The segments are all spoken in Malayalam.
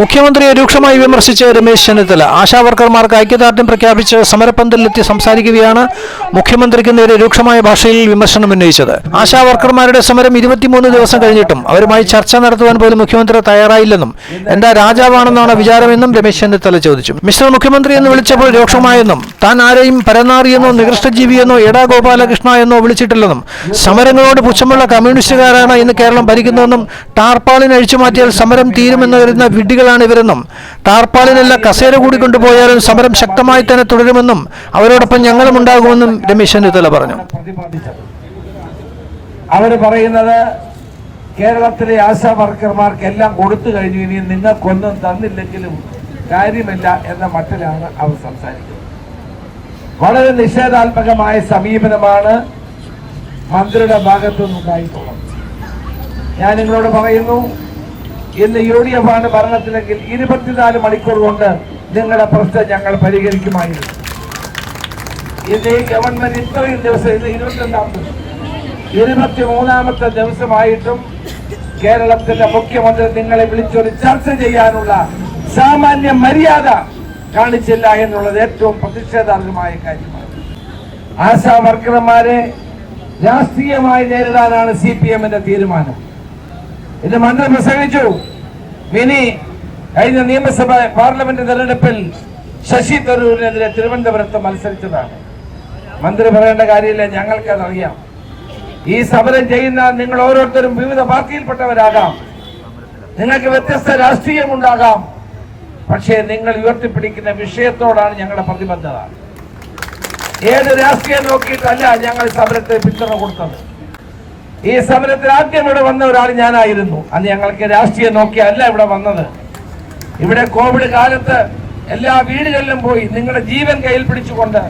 മുഖ്യമന്ത്രിയെ രൂക്ഷമായി വിമർശിച്ച് രമേശ് ചെന്നിത്തല. ആശാവർക്കർമാർക്ക് ഐക്യദാർഢ്യം പ്രഖ്യാപിച്ച് സമരപന്തലിലെത്തി സംസാരിക്കുകയാണ് മുഖ്യമന്ത്രിക്ക് നേരെ രൂക്ഷമായ ഭാഷയിൽ വിമർശനം ഉന്നയിച്ചത്. ആശാവർക്കർമാരുടെ സമരം ഇരുപത്തിമൂന്ന് ദിവസം കഴിഞ്ഞിട്ടും അവരുമായി ചർച്ച നടത്തുവാൻ പോലും മുഖ്യമന്ത്രി തയ്യാറായില്ലെന്നും എന്താ രാജാവാണെന്നാണ് വിചാരമെന്നും രമേശ് ചെന്നിത്തല ചോദിച്ചു. മിസ്റ്റർ മുഖ്യമന്ത്രി എന്ന് വിളിച്ചപ്പോൾ രൂക്ഷമായെന്നും താൻ ആരെയും പരനാറിയെന്നോ നികൃഷ്ടജീവിയെന്നോ എടാ ഗോപാലകൃഷ്ണ എന്നോ വിളിച്ചിട്ടില്ലെന്നും സമരങ്ങളോട് പുച്ഛമുള്ള കമ്മ്യൂണിസ്റ്റുകാരാണ് ഇന്ന് കേരളം ഭരിക്കുന്നതെന്നും ടാർപ്പാളിൻ അഴിച്ചുമാറ്റിയാൽ സമരം തീരുമെന്ന് വരുന്ന വിഡ്ഢികളാണ് ഇവരെന്നും. ടാർപ്പാളിനല്ല കസേര കൂടി കൊണ്ടുപോയാലും സമരം ശക്തമായി തന്നെ തുടരുമെന്നും അവരോടൊപ്പം ഞങ്ങളും ഉണ്ടാകുമെന്നും രമേശ് ചെന്നിത്തല പറഞ്ഞു. അവർ പറയുന്നത് കേരളത്തിലെ ആശാ വർക്കർമാർക്ക് എല്ലാം കൊടുത്തു കഴിഞ്ഞു. ഇനി നിങ്ങൾക്കൊന്നും തന്നില്ലെങ്കിലും കാര്യമില്ല എന്ന മട്ടിലാണ് അവർ സംസാരിക്കുന്നത്. വളരെ നിഷേധാത്മകമായ സമീപനമാണ് മന്ത്രിയുടെ ഭാഗത്തു നിന്നുണ്ടായിട്ടുള്ളത് ഞാൻ നിങ്ങളോട് പറയുന്നു ഇന്ന് യു ഡി എഫ് ആണ് ഭരണത്തിലെങ്കിൽ ഇരുപത്തിനാല് മണിക്കൂർ കൊണ്ട് നിങ്ങളുടെ പ്രശ്നം ഞങ്ങൾ പരിഹരിക്കുമായിരുന്നു. ഇന്ന് ഈ ഗവൺമെന്റ് ഇത്രയും ദിവസം ഇന്ന് ഇരുപത്തിരണ്ടാം ദിവസം ഇരുപത്തി മൂന്നാമത്തെ ദിവസമായിട്ടും കേരളത്തിന്റെ മുഖ്യമന്ത്രി നിങ്ങളെ വിളിച്ചൊരു ചർച്ച ചെയ്യാനുള്ള സാമാന്യ മര്യാദ കാണിച്ചില്ല എന്നുള്ളത് ഏറ്റവും പ്രതിഷേധാർഹമായ കാര്യമാണ്. ആശാ വർക്കർമാരെ രാഷ്ട്രീയമായി നേരിടാനാണ് സി പി എമ്മിന്റെ തീരുമാനം. ഇത് മന്ത്രി പ്രസംഗിച്ചു. ഇനി കഴിഞ്ഞ നിയമസഭ പാർലമെന്റ് തെരഞ്ഞെടുപ്പിൽ ശശി തരൂരിനെതിരെ തിരുവനന്തപുരത്ത് മത്സരിച്ചതാണ്. മന്ത്രി പറയേണ്ട കാര്യമില്ല ഞങ്ങൾക്ക് ഞങ്ങൾക്കതറിയാം. ഈ സമരം ചെയ്യുന്ന നിങ്ങൾ ഓരോരുത്തരും വിവിധ പാർട്ടിയിൽപ്പെട്ടവരാകാം. നിങ്ങൾക്ക് വ്യത്യസ്ത രാഷ്ട്രീയമുണ്ടാകാം. പക്ഷേ നിങ്ങൾ ഉയർത്തിപ്പിടിക്കുന്ന വിഷയത്തോടാണ് ഞങ്ങളുടെ പ്രതിബദ്ധത. ഏത് രാഷ്ട്രീയം നോക്കിയിട്ടല്ല ഞങ്ങൾ സമരത്തെ പിന്തുണ കൊടുത്തത്. ഈ സമരത്തിൽ ആദ്യം ഇവിടെ വന്ന ഒരാൾ ഞാനായിരുന്നു. അന്ന് ഞങ്ങൾക്ക് രാഷ്ട്രീയം നോക്കിയല്ല ഇവിടെ വന്നത്. ഇവിടെ കോവിഡ് കാലത്ത് എല്ലാ വീടുകളിലും പോയി നിങ്ങളുടെ ജീവൻ കയ്യിൽ പിടിച്ചുകൊണ്ട്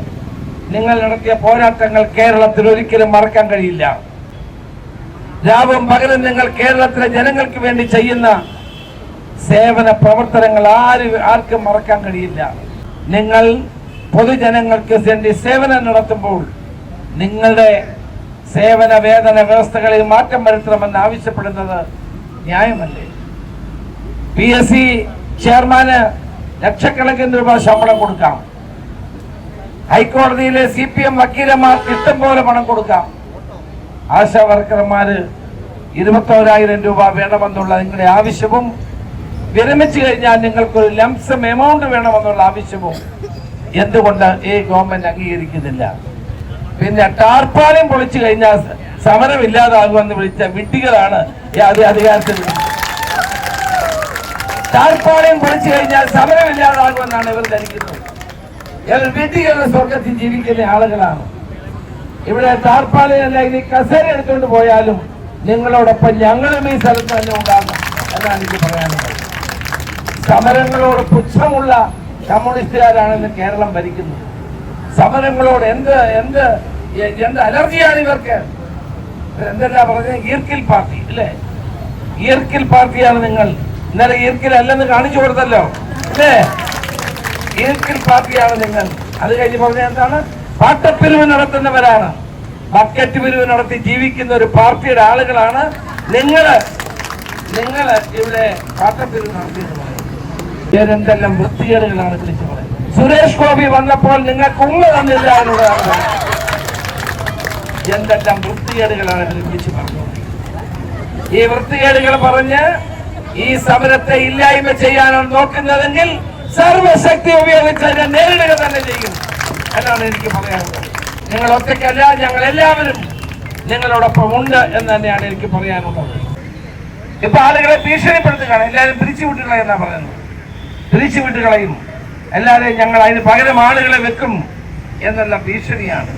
നിങ്ങൾ നടത്തിയ പോരാട്ടങ്ങൾ കേരളത്തിൽ ഒരിക്കലും മറക്കാൻ കഴിയില്ല. രാവും പകലും നിങ്ങൾ കേരളത്തിലെ ജനങ്ങൾക്ക് വേണ്ടി ചെയ്യുന്ന സേവന പ്രവർത്തനങ്ങൾ ആര് ആർക്കും മറക്കാൻ കഴിയില്ല. നിങ്ങൾ പൊതുജനങ്ങൾക്ക് വേണ്ടി സേവനം നടത്തുമ്പോൾ നിങ്ങളുടെ സേവന വേതന വ്യവസ്ഥകളിൽ മാറ്റം വരുത്തണമെന്ന് ആവശ്യപ്പെടുന്നത് ന്യായമല്ലേ? പി എസ് സി ചെയർമാന് ലക്ഷക്കണക്കിന് രൂപ ശമ്പളം കൊടുക്കാം. ഹൈക്കോടതിയിലെ സി പി എം വക്കീലന്മാർക്ക് ഇഷ്ടം പോലെ പണം കൊടുക്കാം. ആശാ വർക്കർമാര് ഇരുപത്തോരായിരം രൂപ വേണമെന്നുള്ള നിങ്ങളുടെ ആവശ്യവും വിരമിച്ചു കഴിഞ്ഞാൽ നിങ്ങൾക്കൊരു ലംസം എമൗണ്ട് വേണമെന്നുള്ള ആവശ്യവും എന്തുകൊണ്ട് ഈ ഗവൺമെന്റ് അംഗീകരിക്കുന്നില്ല? പിന്നെ ടാർപ്പാലം പൊളിച്ചു കഴിഞ്ഞാൽ സമരം ഇല്ലാതാകുമെന്ന് വിളിച്ച വിഡ്ഢികളാണ് അധി- അധികാരത്തിൽ ടാർപ്പാലയം പൊളിച്ചു കഴിഞ്ഞാൽ സമരം ഇല്ലാതാകുമെന്നാണ് ഇവർ ധരിക്കുന്നത്. ഇവർ സ്വർഗത്തിൽ ജീവിക്കുന്ന ആളുകളാണ്. ഇവിടെ ടാർപ്പാലയല്ല ഇനി കസേര എടുത്തുകൊണ്ട് പോയാലും നിങ്ങളോടൊപ്പം ഞങ്ങളും ഈ സ്ഥലത്ത് തന്നെ ഉണ്ടാകും എന്നാണ് എനിക്ക് പറയാനുള്ളത്. സമരങ്ങളോട് പുച്ഛമുള്ള കമ്മ്യൂണിസ്റ്റുകാരാണെന്ന് കേരളം ഭരിക്കുന്നത്. സമരങ്ങളോട് എന്ത് എന്ത് എന്ത് അലർജിയാണ് ഇവർക്ക്? എന്തെല്ലാം പറഞ്ഞ ഈർക്കിൽ പാർട്ടി അല്ലേ? ഈർക്കിൽ പാർട്ടിയാണ് നിങ്ങൾ. ഇന്നലെ ഈർക്കിൽ അല്ലെന്ന് കാണിച്ചു കൊടുത്തല്ലോ അല്ലേ? ഈർക്കിൽ പാർട്ടിയാണ് നിങ്ങൾ. അത് കഴിഞ്ഞ് പറഞ്ഞ എന്താണ്? പാട്ടപ്പിരിവ് നടത്തുന്നവരാണ്. ബക്കറ്റ് പിരിവ് നടത്തി ജീവിക്കുന്ന ഒരു പാർട്ടിയുടെ ആളുകളാണ് നിങ്ങൾ നിങ്ങൾ ഇവിടെ പാട്ടപ്പിരിവ് നടത്തിയത് ഇവരെന്തെല്ലാം വൃത്തികേടുകളാണ് വിളിച്ചു പറയുന്നത്. സുരേഷ് ഗോപി വന്നപ്പോൾ നിങ്ങൾക്ക് ഉമ്മ തന്നില്ല. എന്തെല്ലാം വൃത്തികേടുകളാണ് വിളിച്ചു പറഞ്ഞത് ഈ വൃത്തികേടുകൾ പറഞ്ഞ് ഈ സമരത്തെ ഇല്ലായ്മ ചെയ്യാനാണ് നോക്കുന്നതെങ്കിൽ സർവശക്തി ഉപയോഗിച്ച് അതിനെ നേരിടുക തന്നെ ചെയ്യും എന്നാണ് എനിക്ക് പറയാനുള്ളത്. നിങ്ങൾ ഒറ്റയ്ക്കല്ല ഞങ്ങൾ എല്ലാവരും നിങ്ങളോടൊപ്പം ഉണ്ട് എന്ന് തന്നെയാണ് എനിക്ക് പറയാനുള്ളത്. ഇപ്പൊ ആളുകളെ ഭീഷണിപ്പെടുത്തുകയാണ്. എല്ലാവരും പിരിച്ചു വിട്ടുകളയെന്നാ പറയുന്നത്? പിരിച്ചു വിട്ടുകളയും എല്ലാവരെയും ഞങ്ങൾ അതിന് പകരം ആളുകളെ വെക്കും എന്നുള്ള ഭീഷണിയാണ്.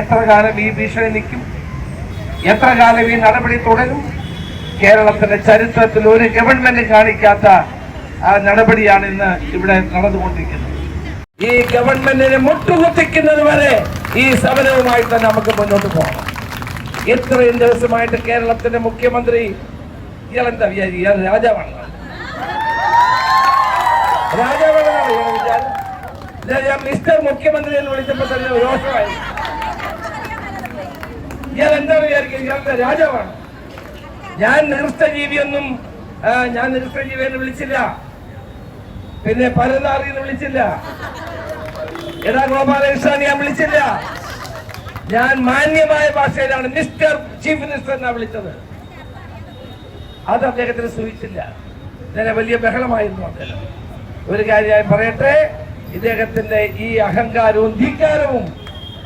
എത്ര കാലം ഈ ഭീഷണി നിൽക്കും? എത്ര കാലം ഈ നടപടി തുടരും? കേരളത്തിന്റെ ചരിത്രത്തിൽ ഒരു ഗവൺമെന്റ് കാണിക്കാത്ത ആ നടപടിയാണ് ഇന്ന് ഇവിടെ നടന്നുകൊണ്ടിരിക്കുന്നത്. ഈ ഗവൺമെന്റിനെ മുട്ടുകുത്തിക്കുന്നത് വരെ ഈ സമരവുമായി തന്നെ നമുക്ക് മുന്നോട്ട് പോകണം ഇത്രയും ദിവസമായിട്ട് കേരളത്തിന്റെ മുഖ്യമന്ത്രി ഇയാളെന്താ വിചാരിക്കുക? രാജാവാണ്. രാജാവാണ് രാജാവാണെന്നാണ് ഇയാളുടെ വിചാരം ഇല്ല, ഞാൻ മിസ്റ്റർ മുഖ്യമന്ത്രി എന്ന് വിളിച്ചപ്പോ തന്നെ രോഷമായി ഇയാൾ എന്താ വിചാരിക്കുക ഇയാളുടെ രാജാവാണ്. ഞാൻ നികൃഷ്ടജീവിയൊന്നും ജീവിയൊന്നും ഞാൻ നികൃഷ്ടജീവി എന്ന് വിളിച്ചില്ല. പിന്നെ പരനാറിന്ന് വിളിച്ചില്ല. എടാ ഗോപാലകൃഷ്ണ ഞാൻ വിളിച്ചില്ല. ഞാൻ മാന്യമായ ഭാഷയിലാണ് മിസ്റ്റർ ചീഫ് മിനിസ്റ്റർ എന്നാ വിളിച്ചത്. അത് അദ്ദേഹത്തിന് സൂചിച്ചില്ല ഇങ്ങനെ വലിയ ബഹളമായിരുന്നു അദ്ദേഹം. ഒരു കാര്യമായി പറയട്ടെ. ഇദ്ദേഹത്തിന്റെ ഈ അഹങ്കാരവും ധിക്കാരവും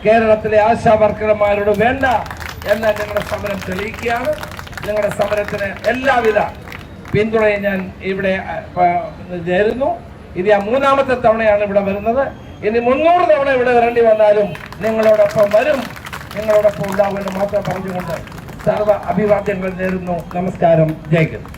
കേരളത്തിലെ ആശാ വർക്കർമാരോട് വേണ്ട എന്ന നിങ്ങളുടെ സമരം തെളിയിക്കുകയാണ്. നിങ്ങളുടെ സമരത്തിന് എല്ലാവിധ പിന്തുണയും ഞാൻ ഇവിടെ ചേരുന്നു ഇത് ആ മൂന്നാമത്തെ തവണയാണ് ഇവിടെ വരുന്നത്. ഇനി മുന്നൂറ് തവണ ഇവിടെ വരേണ്ടി വന്നാലും നിങ്ങളോടൊപ്പം വരും. നിങ്ങളോടൊപ്പം ഉണ്ടാവുമെന്ന് മാത്രം പറഞ്ഞുകൊണ്ട് സർവ അഭിവാദ്യങ്ങൾ നേരുന്നു. നമസ്കാരം. ജയിക്കുന്നു